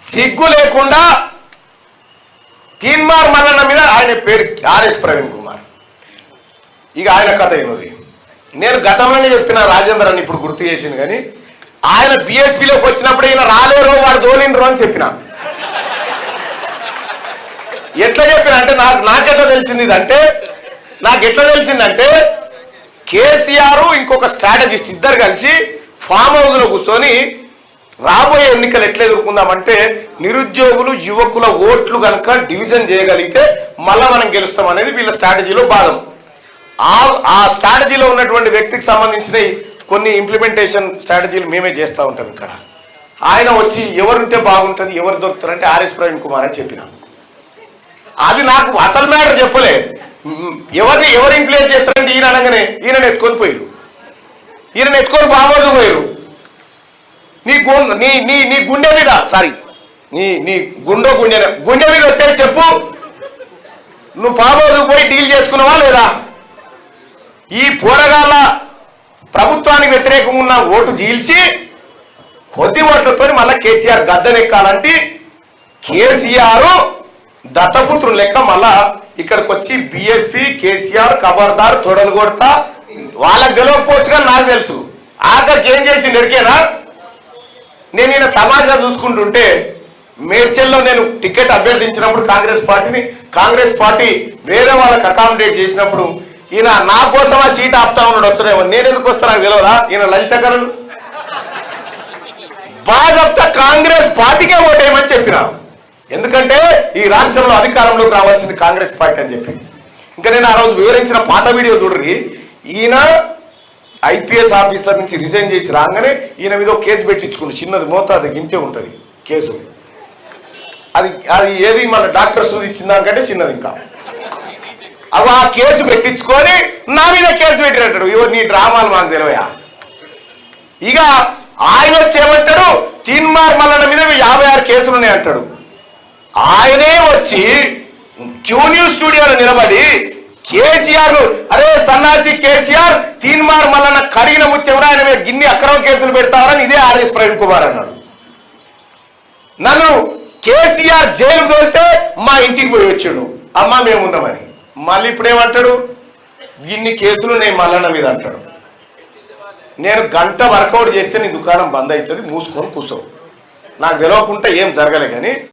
సిగ్గు లేకుండా తీన్మార్ మల్లన్న మీద ఆయన పేరు ఆర్ఎస్ ప్రవీణ్ కుమార్. ఇక ఆయన కథ ఏమది నేను గతంలోనే చెప్పిన రాజేందర్ అని ఇప్పుడు గుర్తు చేసింది కానీ ఆయన బిఎస్పీలోకి వచ్చినప్పుడు ఈయన రాలేరు వాడు ధోనిండ్రు అని చెప్పిన. ఎట్లా చెప్పిన అంటే నాకు నాకెట్లా తెలిసింది ఇదంటే నాకు ఎట్లా తెలిసిందంటే కేసీఆర్ ఇంకొక స్ట్రాటజిస్ట్ ఇద్దరు కలిసి ఫామ్ హౌస్లో కూర్చొని రాబోయే ఎన్నికలు ఎట్లా ఎదుర్కొందామంటే నిరుద్యోగులు యువకుల ఓట్లు కనుక డివిజన్ చేయగలిగితే మళ్ళా మనం గెలుస్తాం అనేది వీళ్ళ స్ట్రాటజీలో భాగం ఆ ఆ స్ట్రాటజీలో ఉన్నటువంటి వ్యక్తికి సంబంధించిన కొన్ని ఇంప్లిమెంటేషన్ స్ట్రాటజీలు మేమే చేస్తూ ఉంటాం ఇక్కడ. ఆయన వచ్చి ఎవరుంటే బాగుంటుంది ఎవరు దొరుకుతారంటే ఆర్ఎస్ ప్రవీణ్ కుమార్ అని చెప్పిన. అది నాకు అసలు మ్యాటర్ చెప్పలే. ఎవరిని ఎవరు ఇంప్లిమెంట్ చేస్తారంటే ఈయన అనగానే ఈయన ఎత్తుకొని పోయారు ఈయన ఎత్తుకొని బాబోజు పోయారు నీ గుండె నీ నీ నీ గుండె మీద. సారీ నీ నీ గుండె గుండె గుండె మీద వచ్చేసి చెప్పు. నువ్వు పాబోదు పోయి డీల్ చేసుకున్నావా లేదా? ఈ పోరగాళ్ళ ప్రభుత్వానికి వ్యతిరేకంగా ఉన్న ఓటు చీల్చి కొద్ది ఓట్లతో మళ్ళీ కేసీఆర్ గద్దెనెక్కాలంటే కేసీఆర్ దత్తపుత్రులు లెక్క మళ్ళా ఇక్కడికి వచ్చి బిఎస్పి కేసీఆర్ కబర్దార్ తొడలు కొడతా. వాళ్ళకి తెలియకపోవచ్చు కానీ నాకు తెలుసు. ఆఖరికి ఏం చేసి నెరికేనా నేను ఈయన తమాషా చూసుకుంటుంటే మేడ్చల్లో నేను టికెట్ అభ్యర్థించినప్పుడు కాంగ్రెస్ పార్టీని కాంగ్రెస్ పార్టీ వేరే వాళ్ళకి అకామిడేట్ చేసినప్పుడు ఈయన నా కోసం ఆ సీట్ ఆపుతా ఉన్నాడు వస్తున్నాయో నేను ఎందుకు వస్తానో నాకు తెలియదా ఈయన లలిత కరుడు. బాగా కాంగ్రెస్ పార్టీకే ఓటేయమని చెప్పిన. ఎందుకంటే ఈ రాష్ట్రంలో అధికారంలోకి రావాల్సింది కాంగ్రెస్ పార్టీ అని చెప్పి. ఇంకా నేను ఆ రోజు వివరించిన పాత వీడియో చూడరి. ఈయన ఐపీఎస్ ఆఫీసర్ నుంచి రిజైన్ చేసి రాగానే ఈయన మీద కేసు పెట్టించుకుంటు చిన్నది మోతాదు గింతే ఉంటుంది కేసు. అది అది ఏది మన డాక్టర్ సూది ఇచ్చిన దానికంటే చిన్నది ఇంకా. అవి ఆ కేసు పెట్టించుకొని నా మీద కేసు పెట్టినట్టు. ఇవో నీ డ్రామాలు మాకు తెలివయా? ఇక ఆయన వచ్చేమంటాడు తిన్మార్ తీన్మార్ మల్లన్న మీద యాభై ఆరు కేసులు ఉన్నాయి అంటాడు ఆయనే వచ్చి క్యూ న్యూస్ స్టూడియోలో నిలబడి కేసీఆర్ అరే సన్నాసి కేసీఆర్ తీన్మార్ మల్లన్న కడిగిన ముత్యంరా ఆయన మీద గిన్ని అక్రమ కేసులు పెడతారని ఇదే ఆర్ఎస్ ప్రవీణ్ కుమార్ అన్నాడు. నన్ను కేసీఆర్ జైలు తోలితే మా ఇంటికి పోయి వచ్చాడు. అమ్మ మేము ఉన్నామని. మళ్ళీ ఇప్పుడేమంటాడు గిన్ని ఇన్ని కేసులు నేను మల్లన్న మీద అంటాడు. నేను గంట వర్కౌట్ చేస్తే నీ దుకాణం బంద్ అవుతుంది మూసుకొని కూర్చోవు నాకు తెలవకుండా ఏం జరగలే కానీ